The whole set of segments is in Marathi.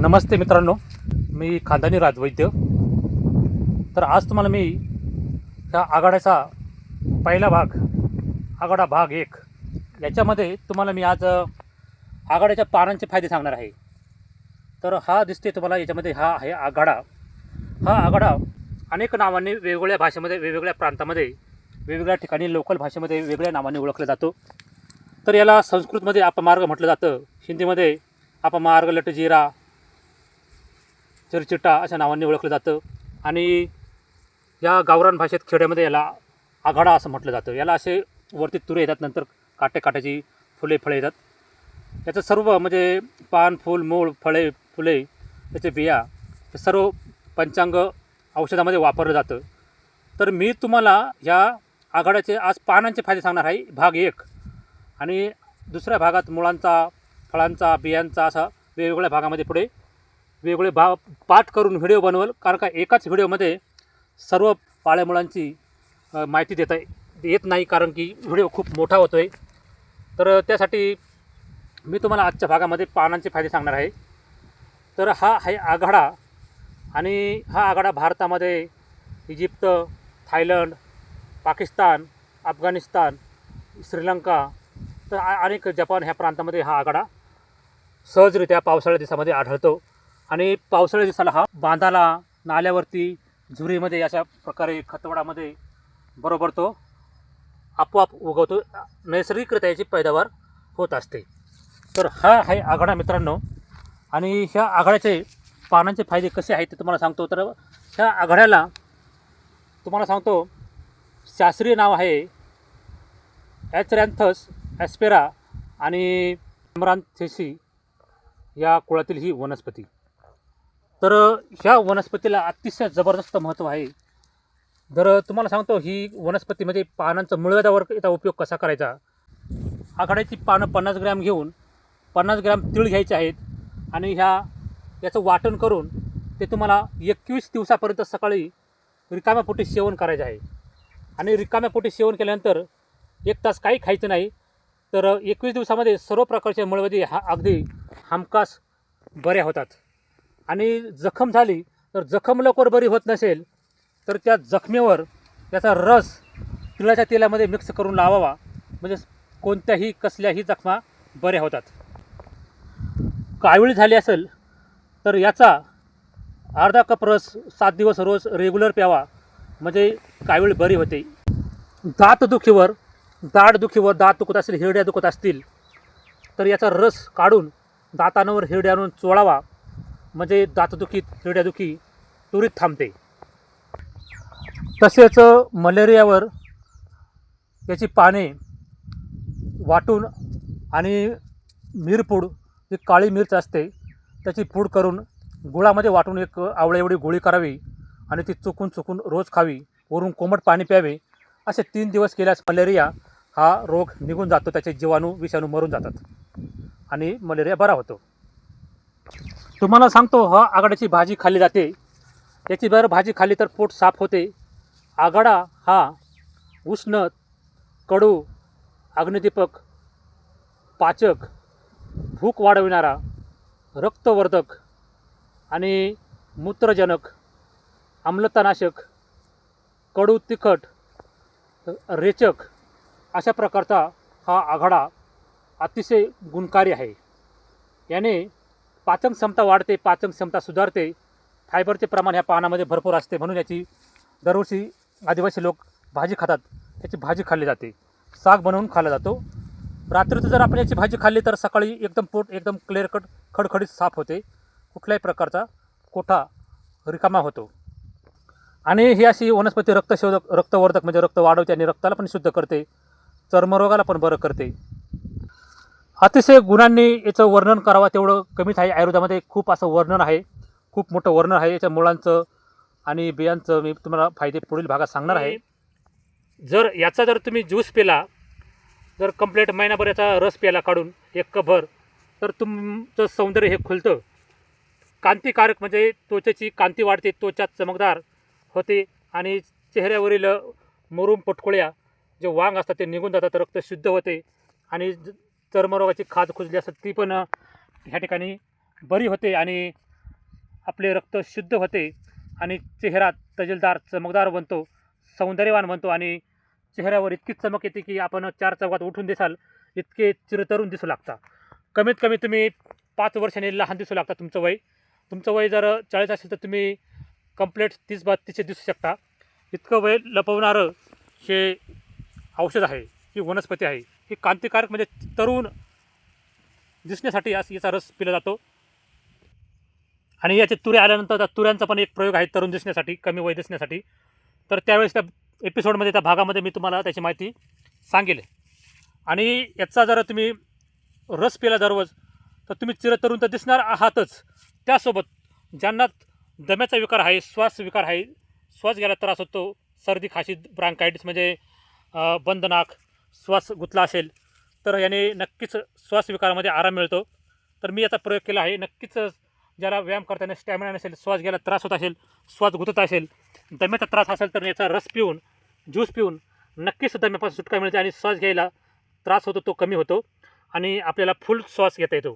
नमस्ते मित्रांनो मी खानदानी राजवैद्य. तर आज तुम्हाला मी ह्या आघाड्याचा पहिला भाग आघाडा भाग एक याच्यामध्ये तुम्हाला मी आज आघाड्याच्या पानांचे फायदे सांगणार आहे. तर हा दिसते तुम्हाला याच्यामध्ये हा आहे आघाडा. हा आघाडा अनेक नावांनी वेगवेगळ्या भाषेमध्ये वेगवेगळ्या प्रांतामध्ये वेगवेगळ्या ठिकाणी लोकल भाषेमध्ये वेगळ्या नावाने ओळखला जातो. तर याला संस्कृतमध्ये अपमार्ग म्हटलं जातं. हिंदीमध्ये अपमार्ग लटजीरा चरचिट्टा अशा नावांनी ओळखलं जातं. आणि या गावरान भाषेत खेड्यामध्ये याला आघाडा असं म्हटलं जातं. याला असे वरती तुरे येतात नंतर काटे काट्याची फुले फळे येतात. याचं सर्व म्हणजे पान फूल मूळ फळे फुले याचे बिया हे सर्व पंचांग औषधामध्ये वापरलं जातं. तर मी तुम्हाला ह्या आघाड्याचे आज पानांचे फायदे सांगणार आहे. भाग एक. आणि दुसऱ्या भागात मुळांचा फळांचा बियांचा असा वेगवेगळ्या भागामध्ये पुढे वेगवेगळे बा पाठ करून व्हिडिओ बनवल कारण का एकाच व्हिडिओमध्ये सर्व पाळ्या मुळांची माहिती देता येत नाही कारण की व्हिडिओ खूप मोठा होतो आहे तर त्यासाठी मी तुम्हाला आजच्या भागामध्ये पानांचे फायदे सांगणार आहे. तर हा आहे आघाडा आणि हा आघाडा भारतामध्ये इजिप्त थायलंड पाकिस्तान अफगाणिस्तान श्रीलंका तर आ- अनेक जपान ह्या प्रांतामध्ये हा आघाडा सहजरित्या पावसाळ्या दिवसामध्ये आढळतो. आणि पावसाळ्या दिवसाला हा बांधाला नाल्यावरती झुरीमध्ये अशा प्रकारे खतवडामध्ये बरोबर तो आपोआप उगवतो. नैसर्गिकरित्या याची पैदावार होत असते. तर हा आहे आघाडा मित्रांनो. आणि ह्या आघाड्याचे पानांचे फायदे कसे आहेत ते तुम्हाला सांगतो. तर ह्या आघाड्याला तुम्हाला सांगतो शास्त्रीय नाव आहे ॲचरॅन्थस ॲस्पेरा आणि अमरांथेसी या कुळातील ही वनस्पती. तर ह्या वनस्पतीला अतिशय जबरदस्त महत्त्व आहे. तर तुम्हाला सांगतो ही वनस्पतीमध्ये म्हणजे पानांचं मुळव्यादावर याचा उपयोग कसा करायचा? आघाड्याची पानं पन्नास ग्रॅम घेऊन पन्नास ग्रॅम तीळ घ्यायचे आहेत आणि ह्या याचं वाटण करून ते तुम्हाला एकवीस दिवसापर्यंत सकाळी रिकाम्या पोटी सेवन करायचं आहे. आणि रिकाम्या पोटी सेवन केल्यानंतर एक तास काही खायचं नाही. तर एकवीस दिवसामध्ये सर्व प्रकारचे मळवदी हा अगदी हमखास बऱ्या होतात. आणि जखम झाली तर जखम लवकर बरी होत नसेल तर त्या जखमेवर त्याचा रस तिळाच्या तेलामध्ये मिक्स करून लावावा. म्हणजे कोणत्याही कसल्याही जखमा बऱ्या होतात. कावीळ झाली असेल तर याचा अर्धा कप रस सात दिवस रोज रेग्युलर प्यावा. म्हणजे कावीळ बरी होते. दातदुखीवर दाढ दुखीवर दात दुखत असेल हिरड्या दुखत असतील तर याचा रस काढून दातांवर हिरड्या आणून चोळावा. म्हणजे दातदुखीत हिरड्यादुखी त्वरित थांबते. तसेच मलेरियावर याची पाने वाटून आणि मिरपूड जी काळी मिरच असते त्याची पूड करून गुळामध्ये वाटून एक आवळ्या एवढी गोळी करावी आणि ती चुकून चुकून रोज खावी. वरून कोमट पाणी प्यावे. असे तीन दिवस केल्यास मलेरिया हा रोग निघून जातो त्याचे जीवाणू विषाणू मरून जातात आणि मलेरिया बरा होतो. तुम्हाला सांगतो हा आघाड्याची भाजी खाल्ली जाते. याची जर भाजी खाल्ली तर पोट साफ होते. आघाडा हा उष्ण कडू अग्निदीपक पाचक भूक वाढविणारा रक्तवर्धक आणि मूत्रजनक आम्लतानाशक कडू तिखट रेचक अशा प्रकारचा हा आघाडा अतिशय गुणकारी आहे. याने पाचन क्षमता वाढते पाचन क्षमता सुधारते. फायबरचे प्रमाण ह्या पानामध्ये भरपूर असते म्हणून याची दरवर्षी आदिवासी लोक भाजी खातात. याची भाजी खाल्ली जाते. साग बनवून खाल्ला जातो. रात्रीचं जर आपण याची भाजी खाल्ली तर सकाळी एकदम पोट एकदम क्लिअर कट खडखडीत साफ होते. कुठल्याही प्रकारचा कोठा रिकामा होतो. आणि ही अशी वनस्पती रक्तशोधक रक्तवर्धक म्हणजे रक्त वाढवते आणि रक्ताला पण शुद्ध करते. चर्मरोगाला पण बरं करते. अतिशय गुणांनी याचं वर्णन करावं तेवढं कमीच आहे. आयुर्वेदामध्ये खूप असं वर्णन आहे. खूप मोठं वर्णन आहे. याच्या मुळांचं आणि बियांचं मी तुम्हाला फायदे पुढील भागात सांगणार आहे. जर याचा जर तुम्ही ज्यूस पिला जर कंप्लीट महिनाभर याचा रस प्याला काढून एक कभर तर तुमचं सौंदर्य हे खुलतं. कांतिकारक म्हणजे त्वचेची कांती वाढते त्वचा चमकदार होते आणि चेहऱ्यावरील मुरुम पटकोळ्या जे वांग असतात ते निघून जातात रक्त शुद्ध होते आणि ज- चर्मरोगाची खाज खुजली असतात ती पण ह्या ठिकाणी बरी होते आणि आपले रक्त शुद्ध होते आणि चेहरा तजेलदार चमकदार बनतो सौंदर्यवान बनतो आणि चेहऱ्यावर इतकी चमक येते की आपण चार चौकात उठून दिसाल इतके चिरतरून दिसू लागता. कमीत कमी तुम्ही पाच वर्षाने लहान दिसू लागता तुमचं वय. तुमचं वय जर चाळीस असेल तर तुम्ही कंप्लेट तीस बत्तीसशे दिसू शकता. इतकं वय लपवणारं हे औषध आहे ही वनस्पती आहे. हे क्रांतिकारक म्हणजे तरुण दिसण्यासाठी असं याचा रस पिला जातो. आणि याचे तुरे आल्यानंतर त्या तुऱ्यांचा पण एक प्रयोग आहे तरुण दिसण्यासाठी कमी वय दिसण्यासाठी. तर त्यावेळेस त्या एपिसोडमध्ये त्या भागामध्ये मी तुम्हाला त्याची माहिती सांगेल. आणि याचा जर तुम्ही रस पिला दररोज तर तुम्ही चिरतरुण तर दिसणार आहातच. त्यासोबत ज्यांना दम्याचा विकार आहे श्वास विकार आहे श्वास घ्यायला त्रास होतो सर्दी खाशी ब्रांकायटिस म्हणजे बंदनाक श्वास गुतला असेल तर याने नक्कीच श्वास विकारामध्ये आराम मिळतो. तर मी याचा प्रयोग केला आहे. नक्कीच ज्याला व्यायाम करताना स्टॅमिना नसेल श्वास घ्यायला त्रास होत असेल श्वास गुतत असेल दम्याचा त्रास असेल तर याचा रस पिऊन ज्यूस पिऊन नक्कीच दम्यापासून सुटका मिळते आणि श्वास घ्यायला त्रास होतो तो कमी होतो आणि आपल्याला फुल श्वास घेता येतो.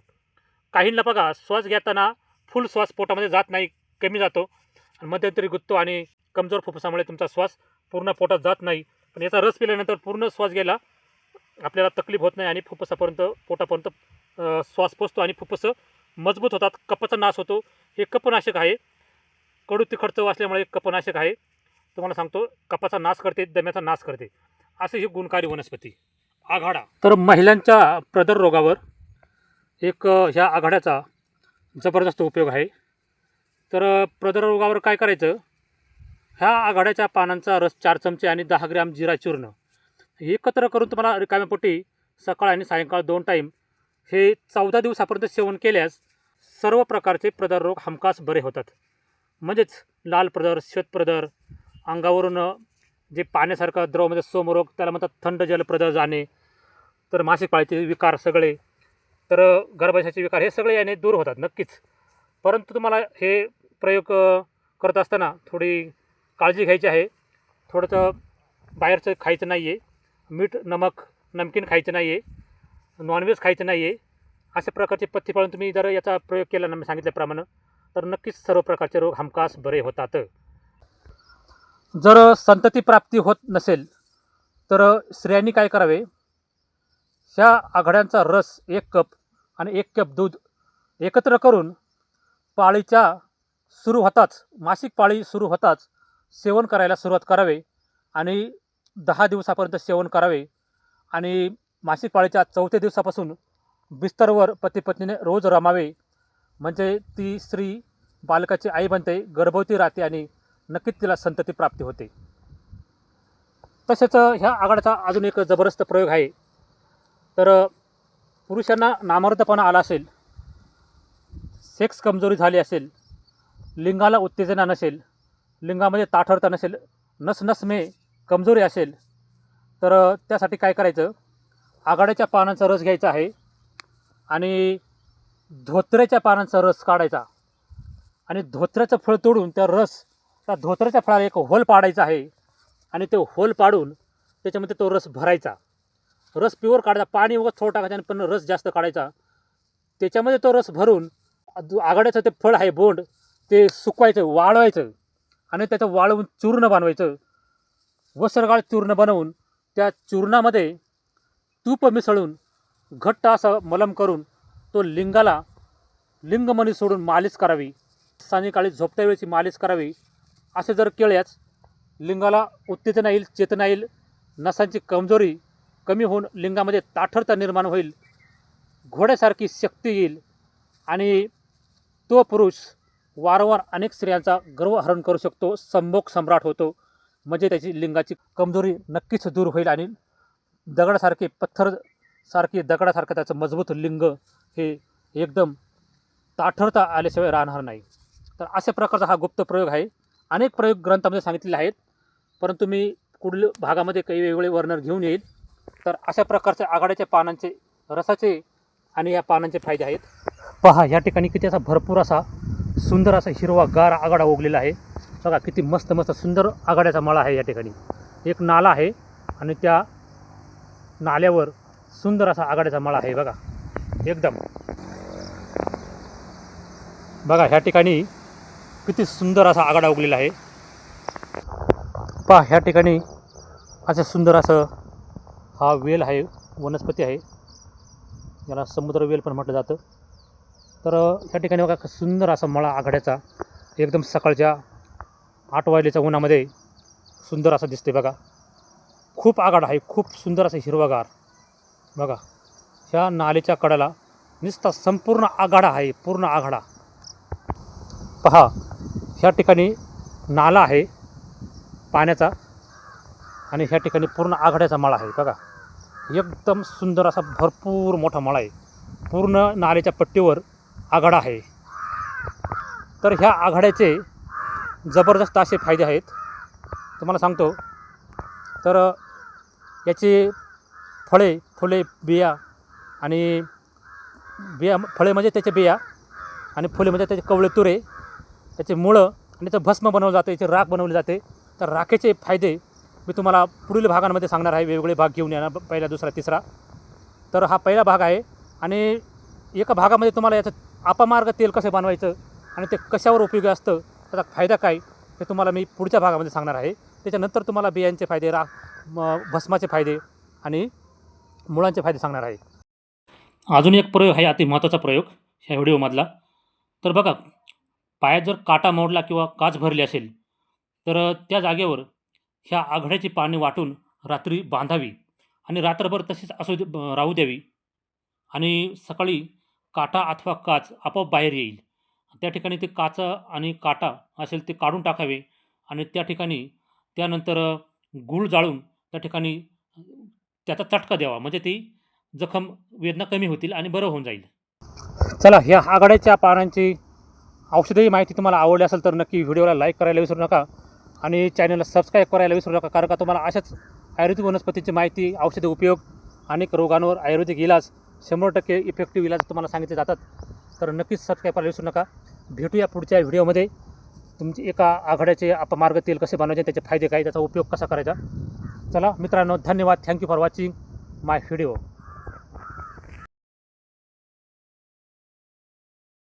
काहींना बघा श्वास घेताना फुल श्वास पोटामध्ये जात नाही कमी जातो. आणि मध्यंतरी गुंततो आणि कमजोर फुफ्फुसामुळे तुमचा श्वास पूर्ण पोटात जात नाही. पण याचा रस पिल्यानंतर पूर्ण श्वास घ्यायला आपल्याला तकलीफ होत नाही आणि फुप्फसापर्यंत पोटापर्यंत श्वास पोचतो आणि फुप्फस मजबूत होतात. कपाचा नाश होतो. हे कपनाशक आहे. कडू तिखट चव असल्यामुळे एक कपनाशक आहे. तुम्हाला सांगतो कपाचा नाश करते दम्याचा नाश करते. असे ही गुणकारी वनस्पती. आघाडा. तर महिलांच्या प्रदर रोगावर एक ह्या आघाड्याचा जबरदस्त उपयोग आहे. तर प्रदर रोगावर काय करायचं? ह्या आघाड्याच्या पानांचा रस चार चमचे आणि दहा ग्रॅम जिरा चूर्ण. एकत्र करून तुम्हाला रिकाम्यापोटी सकाळ आणि सायंकाळ दोन टाईम हे चौदा दिवसापर्यंत सेवन केल्यास सर्व प्रकारचे प्रदर रोग हमखास बरे होतात. म्हणजेच लाल प्रदर श्वेतप्रदर अंगावरून जे पाण्यासारखं द्रव म्हणजे सोमरोग त्याला म्हणतात थंड जलप्रदर जाणे तर मासिक पाळीचे विकार सगळे तर गर्भाशयाचे विकार हे सगळे याने दूर होतात नक्कीच. परंतु तुम्हाला हे प्रयोग करत असताना थोडी काळजी घ्यायची आहे. थोडंसं बाहेरचं खायचं नाही आहे मीठ नमक नमकीन खायचं नाही आहे नॉनव्हेज खायचं नाही आहे अशा प्रकारचे पथ्य पाळून तुम्ही जर याचा प्रयोग केला ना मी सांगितल्याप्रमाणे तर नक्कीच सर्व प्रकारचे रोग हमखास बरे होतात. जर संतती प्राप्ती होत नसेल तर स्त्रियांनी काय करावे? ह्या आघाड्यांचा रस एक कप आणि एक कप दूध एकत्र करून पाळीच्या सुरू होताच मासिक पाळी सुरू होताच सेवन करायला सुरुवात करावे आणि दहा दिवसापर्यंत सेवन करावे आणि मासिक पाळीच्या चौथ्या दिवसापासून बिस्तरवर पतीपत्नीने रोज रमावे. म्हणजे ती स्त्री बालकाची आई बनते गर्भवती राहते आणि नक्कीच तिला संतती प्राप्ती होते. तसेच ह्या आघाडाचा अजून एक जबरदस्त प्रयोग आहे. तर पुरुषांना नामर्दपणा आला असेल सेक्स कमजोरी झाली असेल लिंगाला उत्तेजना नसेल लिंगामध्ये ताठरता नसेल नस नस मे कमजोरी असेल तर त्यासाठी काय करायचं? आघाड्याच्या पानांचा रस घ्यायचा आहे आणि धोत्र्याच्या पानांचा रस काढायचा. आणि धोत्र्याचं फळ तोडून त्या रस त्या धोत्र्याच्या फळाला एक होल पाडायचा आहे आणि ते होल पाडून त्याच्यामध्ये तो रस भरायचा. रस प्युअर काढायचा पाणी वगैरे थोडं टाकायचं आणि पण रस जास्त काढायचा. त्याच्यामध्ये तो रस भरून आघाड्याचं ते फळ आहे बोंड ते सुकवायचं वाळवायचं. आणि त्याचं वाळवून चूर्ण बनवायचं. वस्त्रगाळ चूर्ण बनवून त्या चूर्णामध्ये तूप मिसळून घट्ट असं मलम करून तो लिंगाला लिंगमणी सोडून मालिश करावी. सायंकाळी झोपत्या वेळेची मालिश करावी. असे जर केल्यास लिंगाला उत्तेजना येईल चेतना येईल नसांची कमजोरी कमी होऊन लिंगामध्ये ताठरता निर्माण होईल. घोड्यासारखी शक्ती येईल आणि तो पुरुष वारंवार अनेक स्त्रियांचा गर्वहरण करू शकतो संभोग सम्राट होतो. म्हणजे त्याची लिंगाची कमजोरी नक्कीच दूर होईल आणि दगडासारखे पत्थरसारखे दगडासारखं त्याचं मजबूत लिंग हे एकदम ताठरता आल्याशिवाय राहणार नाही. तर अशा प्रकारचा हा गुप्त प्रयोग आहे. अनेक प्रयोग ग्रंथामध्ये सांगितलेले आहेत. परंतु मी पुढील भागामध्ये काही वेगवेगळे वर्णन घेऊन येईल. तर अशा प्रकारच्या आघाड्याच्या पानांचे रसाचे आणि या पानांचे फायदे आहेत. पहा या ठिकाणी किती असा भरपूर असा सुंदर असा हिरवा गार आघाडा उगलेला आहे. बघा किती मस्त मस्त सुंदर आघाड्याचा माळा आहे या ठिकाणी. एक नाला आहे आणि त्या नाल्यावर सुंदर असा आघाड्याचा माळा आहे बघा. एकदम. बघा ह्या ठिकाणी किती सुंदर असा आगाडा उगलेला आहे. पहा ह्या ठिकाणी असं सुंदर असं हा वेल आहे वनस्पती आहे. याला समुद्र वेल पण म्हटलं जातं. तर त्या ठिकाणी बघा सुंदर असा मळा आघाड्याचा. एकदम सकाळच्या आठ वाजल्याच्या उन्हामध्ये सुंदर असं दिसते बघा. खूप आघाड आहे खूप सुंदर असं हिरवागार. बघा ह्या नालेच्या कडाला नुसता संपूर्ण आघाडा आहे पूर्ण आघाडा. पहा ह्या ठिकाणी नाला आहे पाण्याचा आणि ह्या ठिकाणी पूर्ण आघाड्याचा मळा आहे बघा. एकदम सुंदर असा भरपूर मोठा मळा आहे. पूर्ण नाल्याच्या पट्टीवर आघाडा आहे. तर ह्या आघाड्याचे जबरदस्त असे फायदे आहेत. तुम्हाला सांगतो. तर याची फळे फुले बिया आणि बिया फळे म्हणजे त्याचे बिया आणि फुले म्हणजे त्याचे कवळे तुरे त्याचे मुळं आणि त्याचं भस्म बनवलं जातं याचे राख बनवले जाते. तर राखेचे फायदे मी तुम्हाला पुढील भागांमध्ये सांगणार आहे. वेगवेगळे भाग घेऊन येणार पहिला दुसरा तिसरा. तर हा पहिला भाग आहे आणि एका भागामध्ये तुम्हाला याचं आपामार्ग तेल कसं बनवायचं आणि ते कशावर उपयोगी असतं त्याचा फायदा काय हे तुम्हाला मी पुढच्या भागामध्ये सांगणार आहे. त्याच्यानंतर तुम्हाला बियांचे फायदे रा म- भस्माचे फायदे आणि मुळांचे फायदे सांगणार आहे. अजून एक प्रयोग आहे अति महत्त्वाचा प्रयोग ह्या व्हिडिओमधला. तर बघा पायात जर काटा मोडला किंवा काच भरली असेल तर त्या जागेवर ह्या आघड्याची पाने वाटून रात्री बांधावी आणि रात्रभर तशीच असू दे- राहू द्यावी. आणि सकाळी काटा अथवा काच आपोआप बाहेर येईल. त्या ठिकाणी ते काच आणि काटा असेल ते काढून टाकावे आणि त्या ठिकाणी त्यानंतर गूळ जाळून त्या ठिकाणी त्याचा चटका द्यावा. म्हणजे ती जखम वेदना कमी होतील आणि बरं होऊन जाईल. चला ह्या आघाड्याच्या पानांची औषधही माहिती तुम्हाला आवडली असेल तर नक्की व्हिडिओला लाईक करायला विसरू नका आणि चॅनलला सबस्क्राईब करायला विसरू नका कारण का तुम्हाला अशाच आयुर्वेदिक वनस्पतीची माहिती औषधी उपयोग अनेक रोगांवर आयुर्वेदिक इलाज शंभर टक्के इफेक्टिव्ह इलाज तुम्हाला सांगितले जातात. तर नक्कीच सबस्क्राईब करायला विसरू नका. भेटूया पुढच्या व्हिडिओमध्ये. तुमची एका आघाड्याचे अपमार्ग तेल कसे बनवायचे त्याचे फायदे काय त्याचा उपयोग कसा करायचा? चला मित्रांनो धन्यवाद. Thank you for watching my video